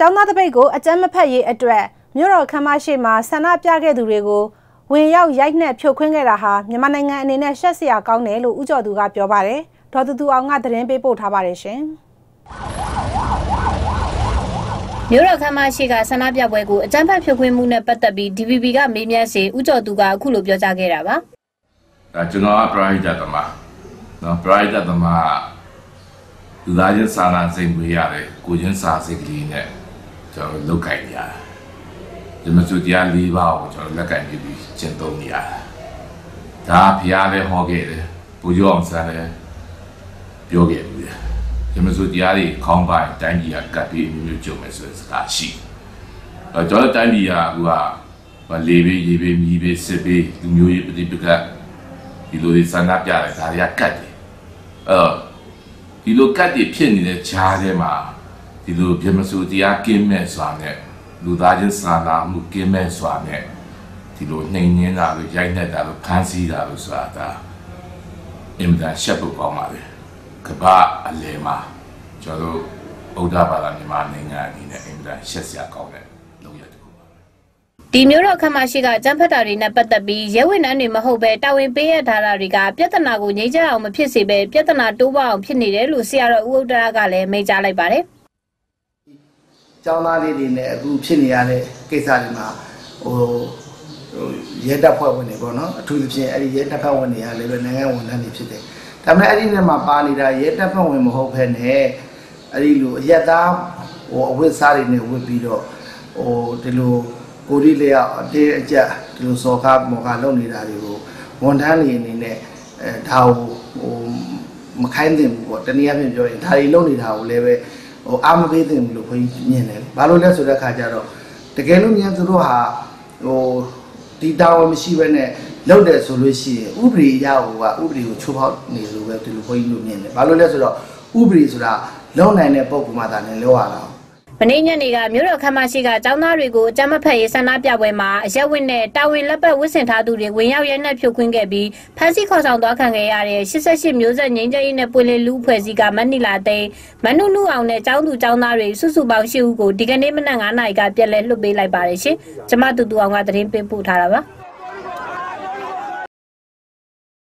ကျောင်းသားတပိတ်ကိုအကြမ်းမဖက်ရေးအတွက်မြို့တော်ခမ်းမရှိမှာဆန္ဒပြခဲ့သူတွေကိုဝင်ရောက်ရိုက်နှက်ဖြိုခွင်းခဲ့တာဟာမြန်မာနိုင်ငံအနေနဲ့ရှက်စရာကောင်းတယ်လို့ဦးကျော်သူကပြောပါတယ်။ဒေါ်သူသူအောင်ကသတင်းပေးပို့ထားပါတယ်ရှင်။မြို့တော်ခမ်းမရှိကဆန္ဒပြပွဲကိုအကြမ်းဖက်ဖြိုခွင်းမှုနဲ့ပတ်သက်ပြီး DVB ကမေးမြန်းစီဦးကျော်သူကအခုလိုပြောကြားခဲ့တာပါ။အဲကျွန်တော်ကပရိုက်တာသမားနော်ပရိုက်တာသမားလူသားချင်းစာနာစိတ်ဝေးရတယ်ကိုချင်းစာစိတ်ကလေးနဲ့ ကျွန်တော်လုတ်ကင်ရတယ်ဒီမစုတရား၄ပါးကိုကျွန်တော်လက်ကင်ပြီးပြီးကျင့်သုံးနေရတယ်ဒါဖျားလည်းဟောခဲ့တယ်ပူရောအောင်ဆန်းလည်းပြောခဲ့တယ်ဒီမစုတရားတွေခေါင်းပိုင်းတိုင်းပြည်ကကပ်ပြီးအမျိုးမျိုးကြုံမယ်ဆိုတဲ့စကားရှိအဲကျွန်တော်တိုင်းပြည်ကအခုကလေဘေးရေဘေးမြီးဘေးစစ်ဘေးလူမျိုးရေးပဋိပက္ခဒီလိုတွေဆန္ဒပြတယ်ဒါတွေကကတ်တယ်အဲဒီလိုကတ်တွေဖြစ်နေတဲ့ဂျားထဲမှာ ဒီလိုပြမစိုးတရားကင်းမဲ့စွာနဲ့လူသားချင်းစာနာမှုကင်းမဲ့စွာနဲ့ဒီလိုနှိမ်နှင်းတာလို့ရိုက်နှက်တာလို့ဖမ်းဆီးတာလို့ဆိုတာဒါအင်မတန်ရှက်ဖို့ကောင်းပါပဲကဘာအလဲမှာကျွန်တော်တို့ဗုဒ္ဓဘာသာမြန်မာနိုင်ငံအနေနဲ့အင်မတန်ရှက်စရာကောင်းတဲ့လုပ်ရတခုပါဒီမျိုးတော့ခမရှိကကြမ်းဖက်တာတွေနဲ့ပတ်သက်ပြီးရဲဝင်နှန်းတွေမဟုတ်ပဲတာဝန်ပေးရထားတာတွေကပြဿနာကိုငြိမ်းချမ်းအောင်မဖြစ်စေပဲပြဿနာတိုးပွားအောင်ဖြစ်နေတယ်လို့ဆရာတော်ဦးဥဒ္ဒရာကလည်းမိန့်ကြားလိုက်ပါတယ် ကျောင်းသားလေးတွေနဲ့အခုဖြစ်နေရတဲ့ကိစ္စတွေမှာဟိုရဲတပ်ဖွဲ့ဝင်တွေပေါ့နော်အထူးသဖြင့်အဲ့ဒီရဲတပ်ဖွဲ့ဝင်တွေကလည်းပဲနိုင်ငံဝန်ထမ်းတွေဖြစ်တယ်ဒါပေမဲ့အဲ့ဒီနဲ့မှာပါနေတာရဲတပ်ဖွဲ့ဝင်မဟုတ်ဘဲနဲ့အဲ့ဒီလိုအရက်သားဟိုအဝတ်စားတွေနဲ့ဝတ်ပြီးတော့ဟိုဒီလိုကိုရီလျောက်အတေးအကျက်ဒီလိုစော်ကားမော်ကားလုပ်နေတာတွေကိုဝန်ထမ်းတွေအနေနဲ့အဲဒါကိုဟိုမခိုင်းသင့်ဘူးပေါ့တနည်းအားဖြင့်ပြောရင်ဒါတွေလုပ်နေတာကိုလည်းပဲ ဟိုအာမပေးသင့်ဘူးလို့ခွင့်မြင်တယ်ဘာလို့လဲဆိုတဲ့အခါကျတော့တကယ်လို့မြန်သူတို့ဟာဟိုဒီတာဝန်မရှိဘဲနဲ့လုပ်တယ်ဆိုလို့ရှိရင်ဥပဒေအရဟိုကဥပဒေကိုချိုးဖောက်နေလို့ပဲဒီလိုခွင့်လို့မြင်တယ်ဘာလို့လဲဆိုတော့ဥပဒေဆိုတာလုံနိုင်တဲ့ပုံကမှသာလည်းလောက်ရတာ မနေ့ညနေကမြို့တော်ခမ်းမရှိကចောင်းသားတွေကိုအကြမ်းမဖက်ရေးဆန္ဒပြပွဲမှာအရက်ဝတ်နဲ့တာဝန်လက်ပတ်ဝတ်ဆင်ထားသူတွေဝင်ရောက်ရဲနှက်ဖြုတ်ခွင်းခဲ့ပြီးဖမ်းဆီးခေါ်ဆောင်သွားခံခဲ့ရတဲ့88မျိုးဆက်ငင်းကြရေးနဲ့ပွင့်လင်းလူဖွဲ့စည်းကမန်နီလာသိန်းမနုနုအောင်နဲ့ចောင်းသူចောင်းသားတွေစုစုပေါင်း၈ဦးကိုဒီကနေ့မနက်9:00နာရီကပြက်လဲလွှတ်ပေးလိုက်ပါတယ်ရှင်။ကျမတူတူအောင်ကသတင်းပေးပို့ထားတာပါ။